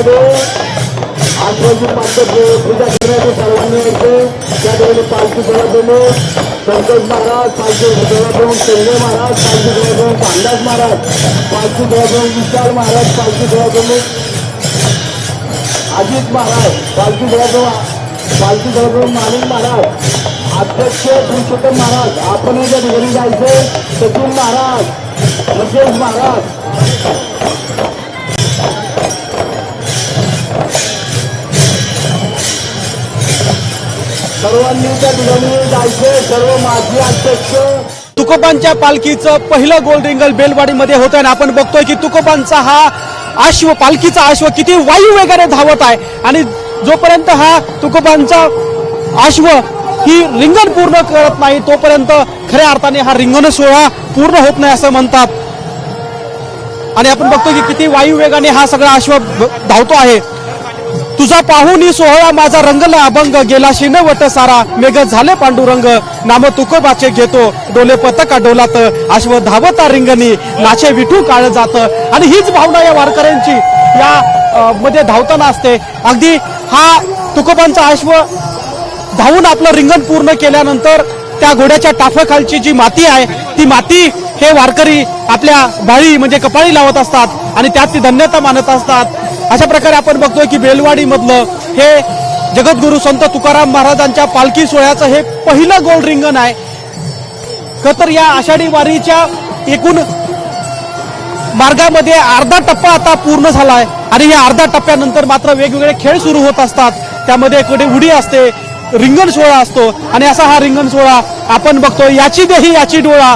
मध्ये आठवजी पाचशे पूजा सर्वांनी येते. त्या ठिकाणी पालखी सोहळा प्रमुख संतोष महाराज पालखी सोहळा प्रमुख संजय महाराज पालखी सोहळा प्रमुख भांडास महाराज पालखी सोहळा प्रमुख विशाल महाराज पालखी सोहळा प्रमुख अजित महाराज पालखी सोहळा प्रमुख पालखी सोहळा प्रमुख माणिक महाराज अध्यक्ष पुरुषोत्तम महाराज आपण ज्या ठिकाणी जायचं सचिन महाराज राजेश महाराज. सर्वांनी त्या ठिकाणी जायचे सर्व माजी अध्यक्ष. तुकोबांच्या पालखीचं पहिलं गोल रिंगल बेलवाडीमध्ये होतं आणि आपण बघतोय की तुकोबांचा हा अश्व पालखीचा अश्व किती वायू वेगाने धावत आहे. आणि जोपर्यंत हा तुकोबांचा अश्व ही रिंगण पूर्ण करत नाही तोपर्यंत खऱ्या अर्थाने हा रिंगण सोहळा पूर्ण होत नाही असं म्हणतात. आणि आपण बघतो की किती वायू वेगाने हा सगळा अश्व धावतो आहे. तुझा पाहुनी सोहळा माझा रंगला अभंग. गेला शिनवट सारा. मेघ झाले पांडुरंग. नाम तुकोबाचे घेतो. डोले पतका डोलात. अश्व धावता रिंगणी. नाचे विठू काळ जात. आणि हीच भावना या वारकऱ्यांची. या मध्ये धावताना असते. अगदी हा तुकोबांचा अश्व धावून आपलं रिंगण पूर्ण केल्यानंतर त्या घोड्याच्या टाफाखालची जी माती आहे ती माती हे वारकरी आपल्या भाळी म्हणजे कपाळी लावत असतात. आणि त्यात ती धन्यता मानत असतात. अशा प्रकारे आपण बघतोय की बेलवाडीमधलं हे जगद्गुरु संत तुकाराम महाराजांच्या पालखी सोहळ्याचं हे पहिलं गोल रिंगण आहे. खतर तर या आषाढी वारीच्या एकूण मार्गामध्ये अर्धा टप्पा आता पूर्ण झालाय आणि या अर्धा टप्प्यानंतर मात्र वेगवेगळे खेळ सुरू होत असतात. त्यामध्ये कडे उडी असते रिंगण सोहळा असतो आणि असा हा रिंगण सोहळा आपण बघतो याची देही याची डोळा.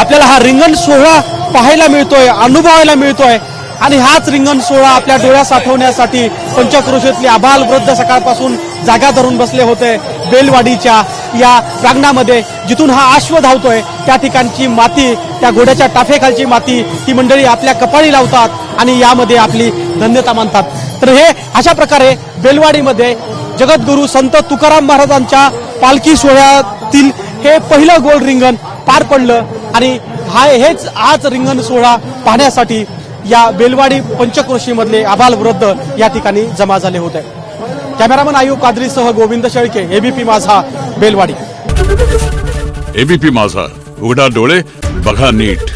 आपल्याला हा रिंगण सोहळा पाहायला मिळतोय अनुभवायला मिळतोय. आणि हाच रिंगण सोहळा आपल्या डोळ्यात साठवण्यासाठी पंचक्रोशीतले आबाल वृद्ध सकाळपासून जागा धरून बसले होते बेलवाडीच्या या प्रांगणामध्ये जिथून हा अश्व धावतोय. त्या ठिकाणची माती त्या घोड्याच्या टाफेखालची माती ही मंडळी आपल्या कपाळी लावतात आणि यामध्ये आपली धन्यता मानतात. तर हे अशा प्रकारे बेलवाडीमध्ये जगद्गुरु संत तुकाराम महाराजांच्या पालखी सोहळ्यातील हे पहिलं गोल रिंगण पार पडलं आणि हा हेच आज रिंगण सोहळा पाहण्यासाठी या बेलवाडी पंचक्रोशीमधले आबाल वृद्ध या ठिकाणी जमा झाले होते. कॅमेरामन आयु कादरीसह गोविंद शेळके एबीपी माझा बेलवाडी. एबीपी माझा उघडा डोळे बघा नीट.